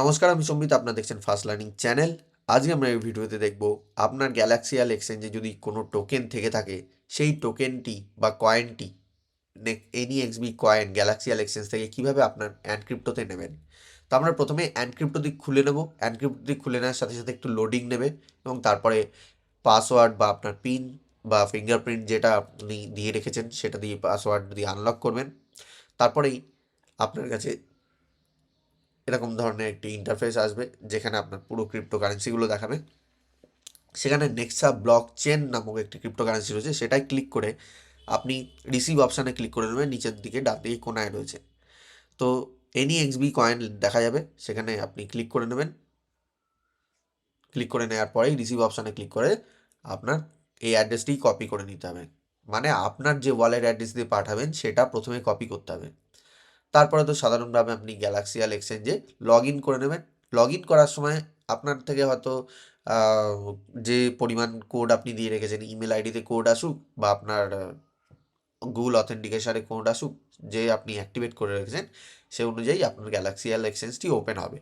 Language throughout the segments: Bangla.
নমস্কার, আমি সম্বিত, আপনারা দেখছেন ফার্স্ট লার্নিং চ্যানেল আজকে আমরা এই ভিডিওতে দেখব আপনার গ্যালাক্সিয়াল এক্সচেঞ্জে যদি কোনো টোকেন থেকে থাকে, সেই টোকেনটি বা কয়েনটি N XB coin galaxial exchange থেকে কীভাবে আপনার অ্যানক্রিপ্টোতে নেবেন? তো আমরা প্রথমে অ্যানক্রিপ্টো দিক খুলে নেব। অ্যানক্রিপ্টো দিক খুলে নেওয়ার সাথে সাথে একটু লোডিং নেবে এবং তারপরে পাসওয়ার্ড বা আপনার পিন বা ফিঙ্গারপ্রিন্ট যেটা আপনি দিয়ে রেখেছেন, সেটা দিয়ে পাসওয়ার্ড দিয়ে আনলক করবেন, তারপরেই আপনার কাছে এরকম ধরনের একটি ইন্টারফেস আসবে, যেখানে আপনার পুরো ক্রিপ্টোকারেন্সিগুলো দেখাবে। সেখানে নেক্সা ব্লক চেন নামক একটি ক্রিপ্টোকারেন্সি রয়েছে সেটাই ক্লিক করে আপনি রিসিভ অপশানে ক্লিক করে নেবেন, নিচের দিকে ডান দিকে কোনায় রয়েছে। তো এনি এক্সবি কয়েন দেখা যাবে, সেখানে আপনি ক্লিক করে নেবেন। ক্লিক করে নেওয়ার পরেই রিসিভ অপশানে ক্লিক করে আপনার এই অ্যাড্রেসটি কপি করে নিতে হবে। মানে আপনার যে ওয়ালেট অ্যাড্রেস দিয়ে পাঠাবেন, সেটা প্রথমে কপি করতে হবে। তারপরে তো সাধারণভাবে আপনি গ্যালাক্সিয়াল এক্সচেঞ্জে লগ ইন করে নেবেন। লগ ইন করার সময় আপনার থেকে হয়তো যে পরিমাণ কোড আপনি দিয়ে রেখেছেন ইমেল আইডিতে কোড আসুক বা আপনার গুগল অথেন্টিকেশানে কোড আসুক, যে আপনি অ্যাক্টিভেট করে রেখেছেন, সে অনুযায়ী আপনার গ্যালাক্সিয়াল এক্সচেঞ্জটি ওপেন হবে।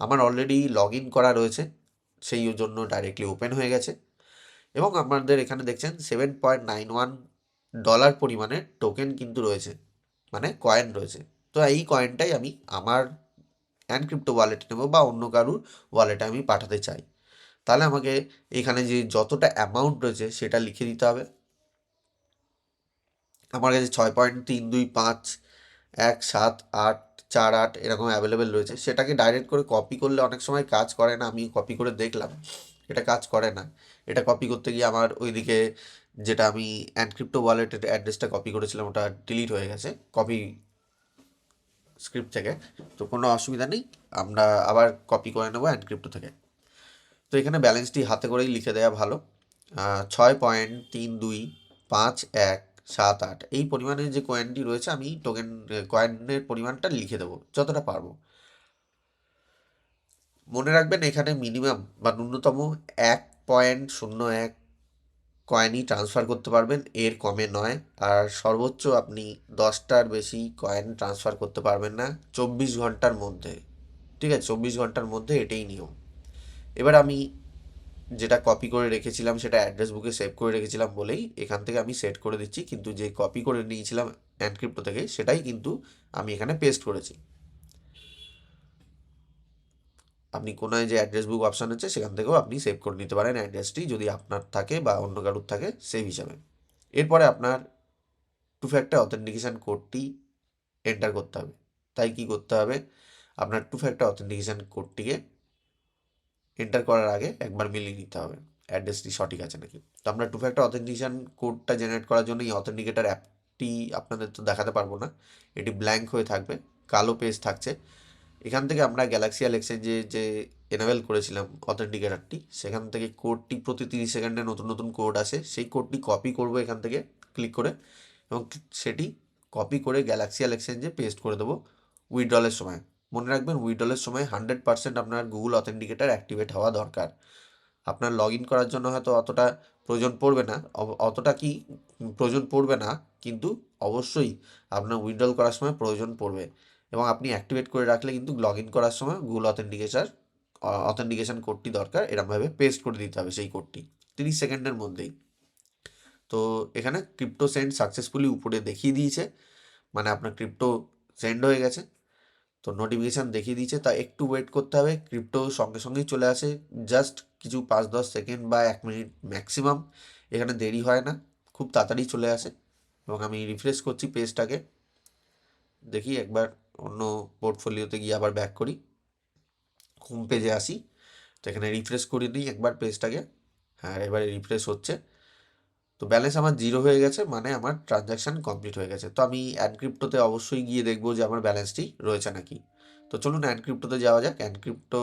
আমার অলরেডি লগ ইন করা রয়েছে, সেই জন্য ডাইরেক্টলি ওপেন হয়ে গেছে। এবং আপনাদের এখানে দেখছেন seven point nine one dollar পরিমাণের টোকেন কিন্তু রয়েছে। মানে কয়েন রয়েছে। তো এই কয়েনটাই আমি আমার অ্যানক্রিপ্টো ওয়ালেটে নেব বা অন্য কারুর ওয়ালেটে আমি পাঠাতে চাই। তাহলে আমাকে এখানে যে যতটা অ্যামাউন্ট রয়েছে সেটা লিখে দিতে হবে। আমার কাছে ছয় পয়েন্ট তিন দুই পাঁচ এক সাত আট চার আট এরকম অ্যাভেলেবেল রয়েছে। সেটাকে ডাইরেক্ট করে কপি করলে অনেক সময় কাজ করে না, আমি কপি করে দেখলাম। এটা কাজ করে না। এটা কপি করতে গিয়ে আমার ওইদিকে যেটা আমি অ্যানক্রিপ্টো ওয়ালেটের অ্যাড্রেসটা কপি করেছিলাম, ওটা ডিলিট হয়ে গেছে কপি স্ক্রিপ্ট থেকে। তো কোনো অসুবিধা নেই, আমরা আবার কপি করে নেব অ্যানক্রিপ্টো থেকে। তো এখানে ব্যালেন্সটি হাতে করেই লিখে দেওয়া ভালো। ছয় পয়েন্ট তিন দুই পাঁচ এক সাত আট। এই পরিমাণের যে কয়েনটি রয়েছে, আমি টোকেন কয়েনের পরিমাণটা লিখে দেবো, যতটা পারব। মনে রাখবেন এখানে মিনিমাম বা ন্যূনতম এক পয়েন্ট শূন্য এক কয়েনই ট্রান্সফার করতে পারবেন। এর কমে নয়। আর সর্বোচ্চ আপনি দশটার বেশি কয়েন ট্রান্সফার করতে পারবেন না। চব্বিশ ঘণ্টার মধ্যে। ঠিক আছে? চব্বিশ ঘণ্টার মধ্যে এটাই নিয়ম। এবার আমি যেটা কপি করে রেখেছিলাম, সেটা অ্যাড্রেস বুকে সেভ করে রেখেছিলাম বলেই এখান থেকে আমি সেট করে দিচ্ছি। কিন্তু যে কপি করে নিয়েছিলাম অ্যানক্রিপ্টো থেকে, সেটাই কিন্তু আমি এখানে পেস্ট করেছি। আপনি কোনায় যে অ্যাড্রেস বুক অপশান আছে, সেখান থেকেও আপনি সেভ করে নিতে পারেন অ্যাড্রেসটি যদি আপনার থাকে বা অন্য কারোর থাকে সেভ হিসাবে। এরপরে আপনার টু ফ্যাক্টর অথেন্টিকেশান কোডটি এন্টার করতে হবে। তাই কি করতে হবে? আপনার টু ফ্যাক্টর অথেন্টিকেশান কোডটিকে এন্টার করার আগে একবার মিলিয়ে নিতে হবে। অ্যাড্রেসটি সঠিক আছে নাকি? তো আমরা টু ফ্যাক্টর অথেন্টিকেশান কোডটা জেনারেট করার জন্য এই অথেন্টিকেটার অ্যাপটি আপনাদের তো দেখাতে পারব না। এটি ব্ল্যাঙ্ক হয়ে থাকবে, কালো পেজ থাকছে। এখান থেকে আমরা গ্যালাক্সিয়াল এক্সচেঞ্জে যে এনাবেল করেছিলাম অথেন্টিকেটারটি সেখান থেকে কোডটি প্রতি তিরিশ সেকেন্ডে নতুন নতুন কোড আসে। সেই কোডটি কপি করব এখান থেকে ক্লিক করে, এবং সেটি কপি করে গ্যালাক্সিয়াল এক্সচেঞ্জে পেস্ট করে দেবো উইড্রলের সময়। মনে রাখবেন উইড্রলের সময় হান্ড্রেড পার্সেন্ট আপনার গুগল অথেন্টিকেটার অ্যাক্টিভেট হওয়া দরকার। আপনার লগ ইন করার জন্য হয়তো অতটা প্রয়োজন পড়বে না অতটা কি প্রয়োজন পড়বে না, কিন্তু অবশ্যই আপনার উইড্রল করার সময় প্রয়োজন পড়বে। এবং আপনি অ্যাক্টিভেট করে রাখলে কিন্তু লগ ইন করার সময় গুগল অথেন্টিকেশার অথেন্টিকেশান কোডটি দরকার। এরমভাবে পেস্ট করে দিতে হবে সেই কোডটি তিরিশ সেকেন্ডের মধ্যেই। তো এখানে ক্রিপ্টো সেন্ড সাকসেসফুলি উপরে দেখিয়ে দিয়েছে। মানে আপনার ক্রিপ্টো সেন্ড হয়ে গেছে। তো নোটিফিকেশান দেখিয়ে দিয়েছে। তা একটু ওয়েট করতে হবে। ক্রিপ্টো সঙ্গে সঙ্গেই চলে আসে। জাস্ট কিছু পাঁচ, দশ সেকেন্ড বা এক মিনিট ম্যাক্সিমাম এখানে দেরি হয় না। খুব তাড়াতাড়ি চলে আসে। এবং আমি রিফ্রেশ করছি পেজটাকে দেখি একবার অন্য পোর্টফোলিওতে গিয়ে আবার ব্যাক করি। হোম পেজে আসি। তো এখানে রিফ্রেশ করে নিই একবার পেজটাকে হ্যাঁ এবারে রিফ্রেশ হচ্ছে। তো ব্যালেন্স আমার জিরো হয়ে গেছে মানে আমার ট্রানজ্যাকশান কমপ্লিট হয়ে গেছে। তো আমি অ্যানক্রিপ্টোতে অবশ্যই গিয়ে দেখব যে আমার ব্যালেন্সটি রয়েছে নাকি। তো চলুন অ্যানক্রিপ্টোতে যাওয়া যাক। অ্যানক্রিপ্টো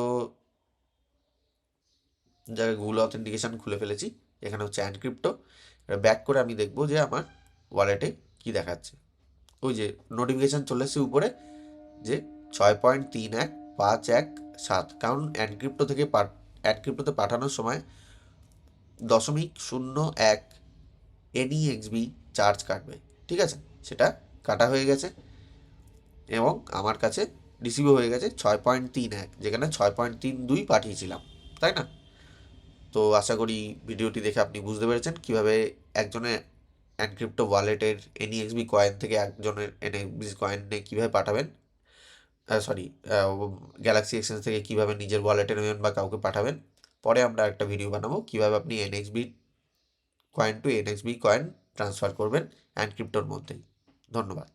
জায়গায় গুগল অথেন্টিকেশান খুলে ফেলেছি, এখানে হচ্ছে অ্যানক্রিপ্টো ব্যাক করে আমি দেখব যে আমার ওয়ালেটে কী দেখাচ্ছে। ওই যে নোটিফিকেশান চলে এসেছে উপরে। যে ছয় পয়েন্ট তিন এক পাঁচ এক সাত কারণ অ্যানক্রিপ্টো থেকে অ্যানক্রিপ্টোতে পাঠানোর সময় দশমিক শূন্য এক এনইএক্সবি চার্জ কাটবে। ঠিক আছে? সেটা কাটা হয়ে গেছে এবং আমার কাছে রিসিভও হয়ে গেছে ছয় পয়েন্ট তিন এক, যেখানে ছয় পয়েন্ট তিন দুই পাঠিয়েছিলাম। তাই না? তো আশা করি ভিডিওটি দেখে আপনি বুঝতে পেরেছেন কীভাবে একজনের অ্যানক্রিপ্টো ওয়ালেটের এনইএক্সবি কয়েন থেকে একজনের এনএক্সবি কয়েনে কীভাবে পাঠাবেন। সরি গ্যালাক্সি এক্সচেঞ্জ থেকে কীভাবে নিজের ওয়ালেটে নেবেন বা কাউকে পাঠাবেন, পরে আমরা একটা ভিডিও বানাবো, কীভাবে আপনি NXB coin to NXB coin transfer করবেন অ্যান্ড ক্রিপ্টোর মধ্যেই। ধন্যবাদ।